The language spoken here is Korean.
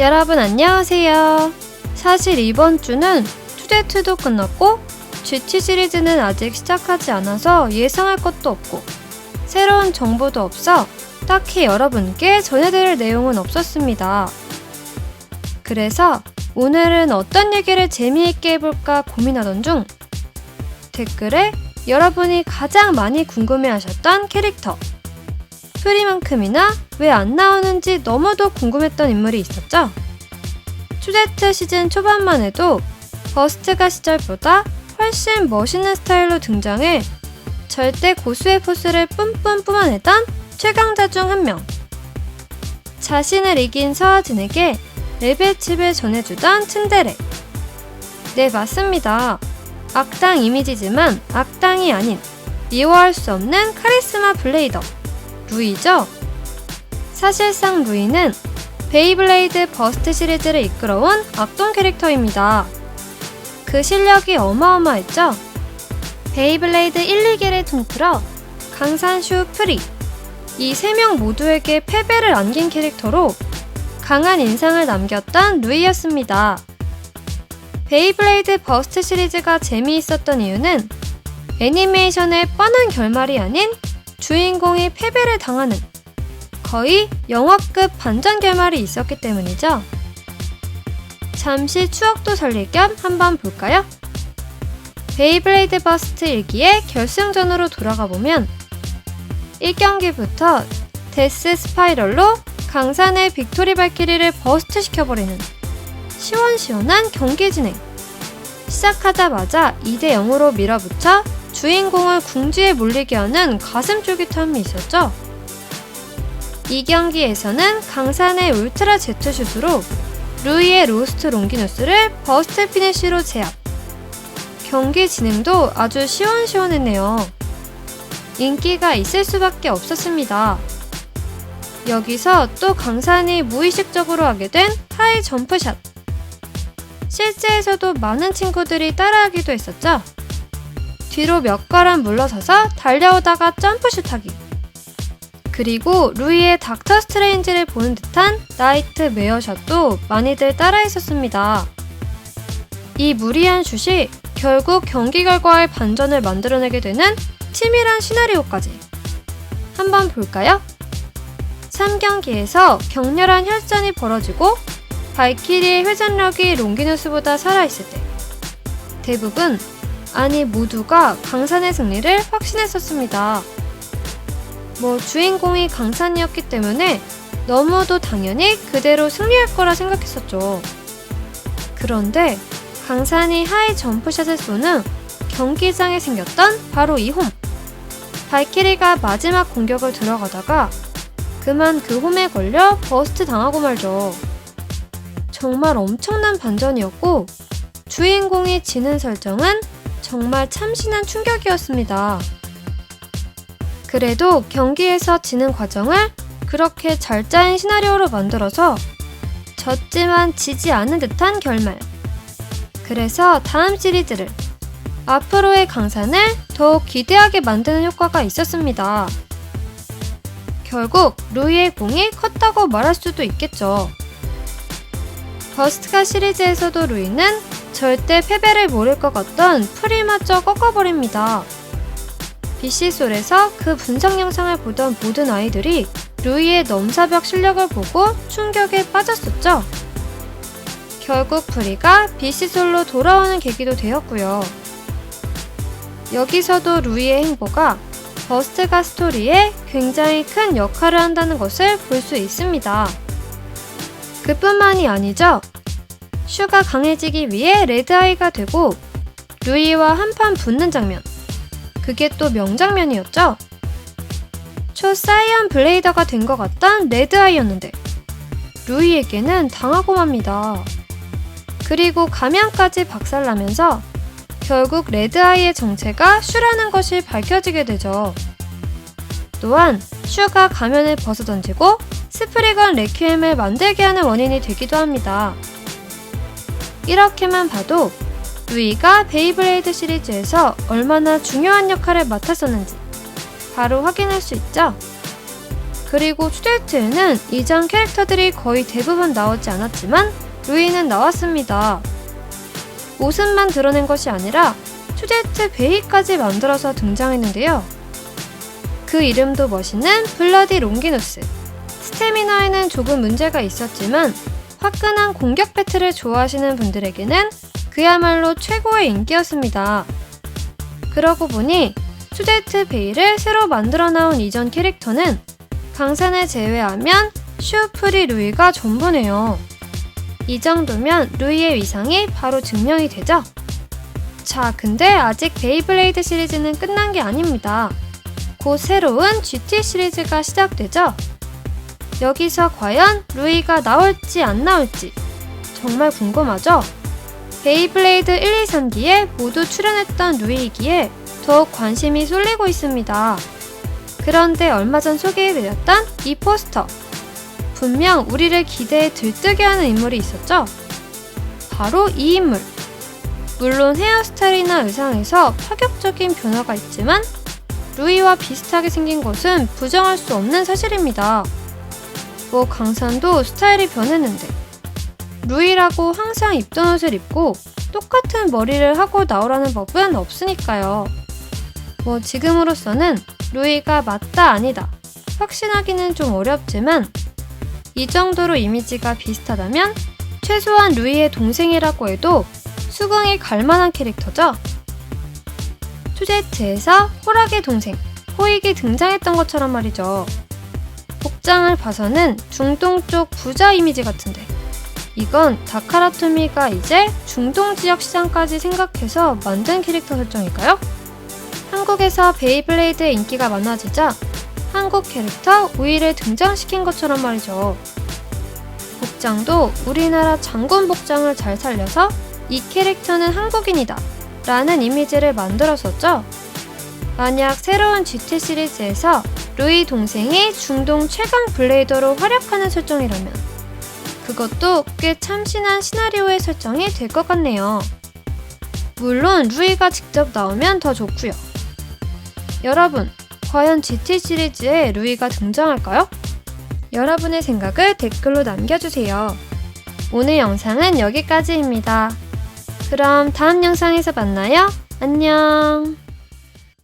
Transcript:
여러분 안녕하세요. 사실 이번 주는 투데트도 끝났고 GT 시리즈는 아직 시작하지 않아서 예상할 것도 없고 새로운 정보도 없어 딱히 여러분께 전해드릴 내용은 없었습니다. 그래서 오늘은 어떤 얘기를 재미있게 해볼까 고민하던 중 댓글에 여러분이 가장 많이 궁금해하셨던 캐릭터 프리만큼이나 왜 안 나오는지 너무도 궁금했던 인물이 있었죠. 투데트 시즌 초반만 해도 버스트가 시절보다 훨씬 멋있는 스타일로 등장해 절대 고수의 포스를 뿜뿜 뿜어내던 최강자 중 한 명. 자신을 이긴 서하진에게 레벨 칩을 전해주던 츤데레. 네, 맞습니다. 악당 이미지지만 악당이 아닌 미워할 수 없는 카리스마 블레이더. 루이죠? 사실상 루이는 베이블레이드 버스트 시리즈를 이끌어온 악동 캐릭터입니다. 그 실력이 어마어마했죠? 베이블레이드 1, 2개를 통틀어 강산슈 프리 이 세 명 모두에게 패배를 안긴 캐릭터로 강한 인상을 남겼던 루이였습니다. 베이블레이드 버스트 시리즈가 재미있었던 이유는 애니메이션의 뻔한 결말이 아닌 주인공이 패배를 당하는 거의 영화급 반전 결말이 있었기 때문이죠. 잠시 추억도 살릴 겸 한번 볼까요? 베이블레이드 버스트 1기의 결승전으로 돌아가 보면 1경기부터 데스 스파이럴로 강산의 빅토리 발키리를 버스트 시켜버리는 시원시원한 경기 진행. 시작하자마자 2대 0으로 밀어붙여 주인공을 궁지에 몰리게 하는 가슴 쫄깃함이 있었죠. 이 경기에서는 강산의 울트라 제트슛으로 루이의 로스트 롱기누스를 버스트 피니쉬로 제압. 경기 진행도 아주 시원시원했네요. 인기가 있을 수밖에 없었습니다. 여기서 또 강산이 무의식적으로 하게 된 하이 점프샷. 실제에서도 많은 친구들이 따라하기도 했었죠. 뒤로 몇 걸음 물러서서 달려오다가 점프슛 하기. 그리고 루이의 닥터 스트레인지를 보는 듯한 나이트 메어샷도 많이들 따라했었습니다. 이 무리한 슛이 결국 경기 결과의 반전을 만들어내게 되는 치밀한 시나리오까지. 한번 볼까요? 3경기에서 격렬한 혈전이 벌어지고 발키리의 회전력이 롱기누스보다 살아있을 때 대부분 아니 모두가 강산의 승리를 확신했었습니다. 뭐 주인공이 강산이었기 때문에 너무도 당연히 그대로 승리할 거라 생각했었죠. 그런데 강산이 하이 점프샷을 쏘는 경기장에 생겼던 바로 이 홈. 발키리가 마지막 공격을 들어가다가 그만 그 홈에 걸려 버스트 당하고 말죠. 정말 엄청난 반전이었고 주인공이 지는 설정은 정말 참신한 충격이었습니다. 그래도 경기에서 지는 과정을 그렇게 잘 짜인 시나리오로 만들어서 졌지만 지지 않은 듯한 결말. 그래서 다음 시리즈를 앞으로의 강산을 더욱 기대하게 만드는 효과가 있었습니다. 결국 루이의 공이 컸다고 말할 수도 있겠죠. 버스트가 시리즈에서도 루이는 절대 패배를 모를 것 같던 프리마저 꺾어버립니다. BC솔에서 그 분석 영상을 보던 모든 아이들이 루이의 넘사벽 실력을 보고 충격에 빠졌었죠. 결국 프리가 BC솔로 돌아오는 계기도 되었고요. 여기서도 루이의 행보가 버스트가 스토리에 굉장히 큰 역할을 한다는 것을 볼 수 있습니다. 그뿐만이 아니죠. 슈가 강해지기 위해 레드아이가 되고 루이와 한판 붙는 장면. 그게 또 명장면이었죠. 초 사이언 블레이더가 된 것 같던 레드아이였는데 루이에게는 당하고 맙니다. 그리고 가면까지 박살나면서 결국 레드아이의 정체가 슈라는 것이 밝혀지게 되죠. 또한 슈가 가면을 벗어던지고 스프리건 레퀴엠을 만들게 하는 원인이 되기도 합니다. 이렇게만 봐도 루이가 베이블레이드 시리즈에서 얼마나 중요한 역할을 맡았었는지 바로 확인할 수 있죠. 그리고 추데트에는 이전 캐릭터들이 거의 대부분 나오지 않았지만 루이는 나왔습니다. 모습만 드러낸 것이 아니라 추데트 베이까지 만들어서 등장했는데요. 그 이름도 멋있는 블러디 롱기누스. 스태미나에는 조금 문제가 있었지만 화끈한 공격 배틀을 좋아하시는 분들에게는 그야말로 최고의 인기였습니다. 그러고 보니 추데트 베이를 새로 만들어 나온 이전 캐릭터는 강산을 제외하면 슈프리 루이가 전부네요. 이 정도면 루이의 위상이 바로 증명이 되죠? 자, 근데 아직 베이블레이드 시리즈는 끝난 게 아닙니다. 곧 새로운 GT 시리즈가 시작되죠? 여기서 과연 루이가 나올지 안 나올지 정말 궁금하죠? 베이블레이드 1, 2, 3기에 모두 출연했던 루이이기에 더욱 관심이 쏠리고 있습니다. 그런데 얼마 전 소개해드렸던 이 포스터. 분명 우리를 기대에 들뜨게 하는 인물이 있었죠? 바로 이 인물. 물론 헤어스타일이나 의상에서 파격적인 변화가 있지만 루이와 비슷하게 생긴 것은 부정할 수 없는 사실입니다. 뭐 강산도 스타일이 변했는데 루이라고 항상 입던 옷을 입고 똑같은 머리를 하고 나오라는 법은 없으니까요. 뭐 지금으로서는 루이가 맞다 아니다 확신하기는 좀 어렵지만 이 정도로 이미지가 비슷하다면 최소한 루이의 동생이라고 해도 수긍이 갈 만한 캐릭터죠. 투제트에서 호락의 동생 호익이 등장했던 것처럼 말이죠. 복장을 봐서는 중동 쪽 부자 이미지 같은데 이건 다카라토미가 이제 중동 지역 시장까지 생각해서 만든 캐릭터 설정일까요? 한국에서 베이블레이드의 인기가 많아지자 한국 캐릭터 우이를 등장시킨 것처럼 말이죠. 복장도 우리나라 장군 복장을 잘 살려서 이 캐릭터는 한국인이다 라는 이미지를 만들었었죠. 만약 새로운 GT 시리즈에서 루이 동생이 중동 최강 블레이더로 활약하는 설정이라면 그것도 꽤 참신한 시나리오의 설정이 될 것 같네요. 물론 루이가 직접 나오면 더 좋고요. 여러분, 과연 GT 시리즈에 루이가 등장할까요? 여러분의 생각을 댓글로 남겨주세요. 오늘 영상은 여기까지입니다. 그럼 다음 영상에서 만나요. 안녕.